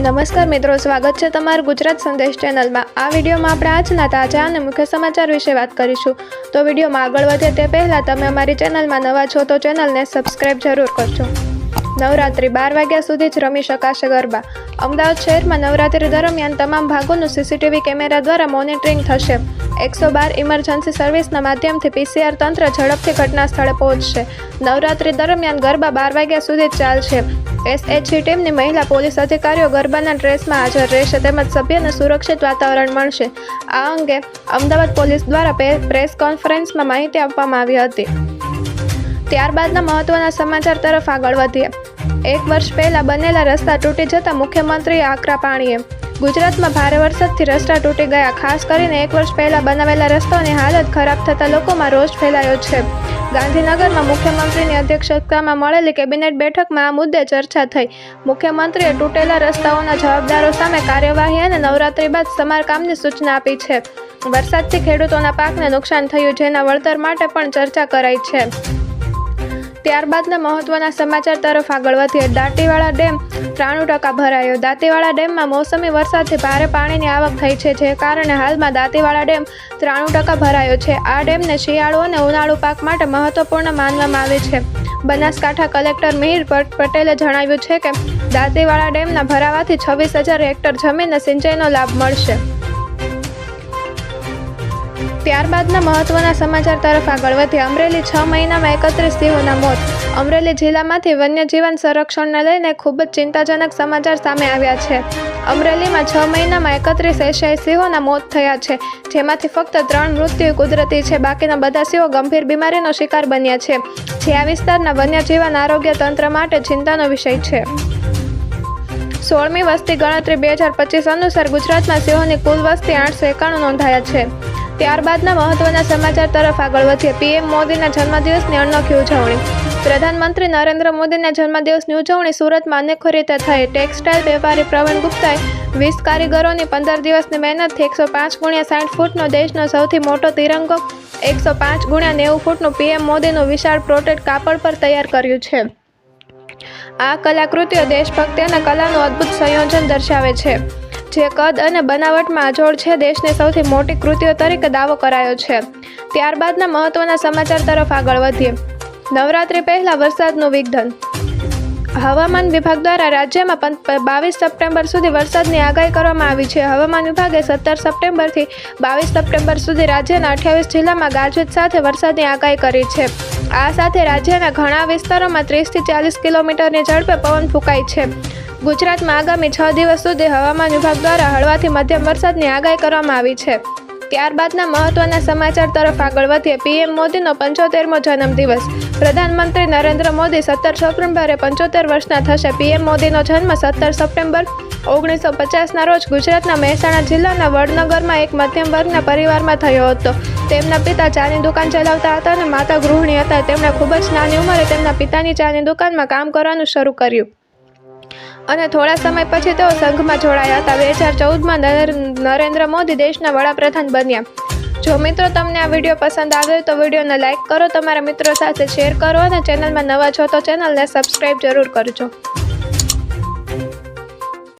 નમસ્કાર મિત્રો, સ્વાગત છે તમારું ગુજરાત સંદેશ ચેનલમાં. આ વિડીયોમાં આપણે આજના તાજા અને મુખ્ય સમાચાર વિશે વાત કરીશું. તો વિડીયોમાં આગળ વધે તે પહેલાં તમે અમારી ચેનલમાં નવા છો તો ચેનલને સબસ્ક્રાઈબ જરૂર કરજો. નવરાત્રિ બાર વાગ્યા સુધી જ રમી શકાશે ગરબા. અમદાવાદ શહેરમાં નવરાત્રિ દરમિયાન તમામ ભાગોનું સીસીટીવી કેમેરા દ્વારા મોનિટરિંગ થશે. એકસો બાર ઇમરજન્સી સર્વિસના માધ્યમથી પીસીઆર તંત્ર ઝડપથી ઘટના સ્થળે પહોંચશે. નવરાત્રિ દરમિયાન ગરબા બાર વાગ્યા સુધી જ ચાલશે. એસએચજી ટીમની મહિલા પોલીસ અધિકારીઓ ગરબાના ડ્રેસમાં હાજર રહેશે તેમજ સભ્યને સુરક્ષિત વાતાવરણ મળશે. આ અંગે અમદાવાદ પોલીસ દ્વારા પ્રેસ કોન્ફરન્સમાં માહિતી આપવામાં આવી હતી. ત્યારબાદના મહત્વના સમાચાર તરફ આગળ વધીએ. એક વર્ષ પહેલા બનેલા રસ્તા તૂટી જતા મુખ્યમંત્રીએ આકરા પાણીએ ગુજરાતમાં ભારે વરસાદથી રસ્તા તૂટી ગયા. ખાસ કરીને એક વર્ષ પહેલા બનાવેલા રસ્તાઓની હાલત ખરાબ થતા લોકોમાં રોષ ફેલાયો છે. ગાંધીનગરમાં મુખ્યમંત્રીની અધ્યક્ષતામાં મળેલી કેબિનેટ બેઠકમાં આ મુદ્દે ચર્ચા થઈ. મુખ્યમંત્રીએ તૂટેલા રસ્તાઓના જવાબદારો સામે કાર્યવાહી અને નવરાત્રી બાદ સમારકામની સૂચના આપી છે. વરસાદથી ખેડૂતોના પાકને નુકસાન થયું, જેના વળતર માટે પણ ચર્ચા કરાઈ છે. ત્યારબાદના મહત્વના સમાચાર તરફ આગળ વધીએ. દાંતીવાડા ડેમ ત્રાણું ટકા ભરાયો. દાંતીવાડા ડેમમાં મોસમી વરસાદથી ભારે પાણીની આવક થઈ છે, જે કારણે હાલમાં દાંતીવાડા ડેમ ત્રાણું ટકા ભરાયો છે. આ ડેમને શિયાળુ અને ઉનાળુ પાક માટે મહત્વપૂર્ણ માનવામાં આવે છે. બનાસકાંઠા કલેક્ટર મિહિર પટેલે જણાવ્યું છે કે, દાંતીવાડા ડેમના ભરાવાથી છવ્વીસ હજાર હેક્ટર જમીનને સિંચાઈનો લાભ મળશે. ત્યારબાદના મહત્વના સમાચાર તરફ આગળ વધીએ અમરેલી છ મહિનામાં એકત્રીસ સિંહોના મોત. અમરેલી જિલ્લામાંથી વન્યજીવન સંરક્ષણને લઈને ખૂબ જ ચિંતાજનક સમાચાર સામે આવ્યા છે. અમરેલીમાં છ મહિનામાં એકત્રીસ એશિયાઈ સિંહોના મોત થયા છે. જેમાંથી ફક્ત ત્રણ મૃત્યુ કુદરતી છે. બાકીના બધા સિંહો ગંભીર બીમારીનો શિકાર બન્યા છે. જે આ વિસ્તારના વન્યજીવન આરોગ્ય તંત્ર માટે ચિંતાનો વિષય છે. સોળમી વસ્તી ગણતરી બે હજાર પચીસ અનુસાર ગુજરાતમાં સિંહોની કુલ વસ્તી આઠસો એકાણું નોંધાયા છે. ત્યારબાદના મહત્વના સમાચાર તરફ આગળ વધીએ. પીએમ મોદીના જન્મદિવસની અનોખી ઉજવણી. પ્રધાનમંત્રી નરેન્દ્ર મોદીના જન્મદિવસની ઉજવણી સુરતમાં અનેક રીતે થઈ. ટેક્સટાઇલ વેપારી પ્રવીણ ગુપ્તાએ વીસ કારીગરોની પંદર દિવસની મહેનતથી એકસો પાંચ ગુણ્યા સાઠ ફૂટનો દેશનો સૌથી મોટો તિરંગો, એકસો પાંચ ગુણ્યા નેવું ફૂટનું પીએમ મોદીનું વિશાળ પ્રોટેટ કાપડ પર તૈયાર કર્યું છે. આ કલાકૃતિઓ દેશભક્તિ અને કલાનું અદ્ભુત સંયોજન દર્શાવે છે. જે કદ અને બનાવટમાં અજોડ છે, દેશની સૌથી મોટી કૃતિઓ તરીકે દાવો કરાયો છે. ત્યારબાદના મહત્વના સમાચાર તરફ આગળ વધીએ. નવરાત્રી પહેલા વરસાદનું વિઘ્ન હવામાન વિભાગ દ્વારા રાજ્યમાં બાવીસ સપ્ટેમ્બર સુધી વરસાદની આગાહી કરવામાં આવી છે. હવામાન વિભાગે સત્તર સપ્ટેમ્બરથી બાવીસ સપ્ટેમ્બર સુધી રાજ્યના અઠ્યાવીસ જિલ્લામાં ગાજવીજ સાથે વરસાદની આગાહી કરી છે. આ સાથે રાજ્યના ઘણા વિસ્તારોમાં ત્રીસથી ચાલીસ કિલોમીટરની ઝડપે પવન ફૂંકાય છે. ગુજરાતમાં આગામી છ દિવસ સુધી હવામાન વિભાગ દ્વારા હળવાથી મધ્યમ વરસાદની આગાહી કરવામાં આવી છે. ત્યારબાદના મહત્વના સમાચાર તરફ આગળ વધીએ. પીએમ મોદીનો પંચોતેરમો જન્મદિવસ પ્રધાનમંત્રી નરેન્દ્ર મોદી સત્તર સપ્ટેમ્બરે પંચોતેર વર્ષના થશે. પીએમ મોદીનો જન્મ સત્તર સપ્ટેમ્બર ઓગણીસો પચાસના રોજ ગુજરાતના મહેસાણા જિલ્લાના વડનગરમાં એક મધ્યમ વર્ગના પરિવારમાં થયો હતો. તેમના પિતા ચાની દુકાન ચલાવતા હતા અને માતા ગૃહિણી હતા. તેમણે ખૂબ જ નાની ઉંમરે તેમના પિતાની ચાની દુકાનમાં કામ કરવાનું શરૂ કર્યું. અને થોડા સમય પછી તેઓ સંઘમાં જોડાયા હતા. બે હજાર ચૌદમાં નરેન્દ્ર મોદી દેશના વડાપ્રધાન બન્યા. જો મિત્રો તમને આ વીડિયો પસંદ આવ્યો તો વિડીયોને લાઇક કરો, તમારા મિત્રો સાથે શેર કરો અને ચેનલમાં નવા છો તો ચેનલને સબસ્ક્રાઈબ જરૂર કરજો.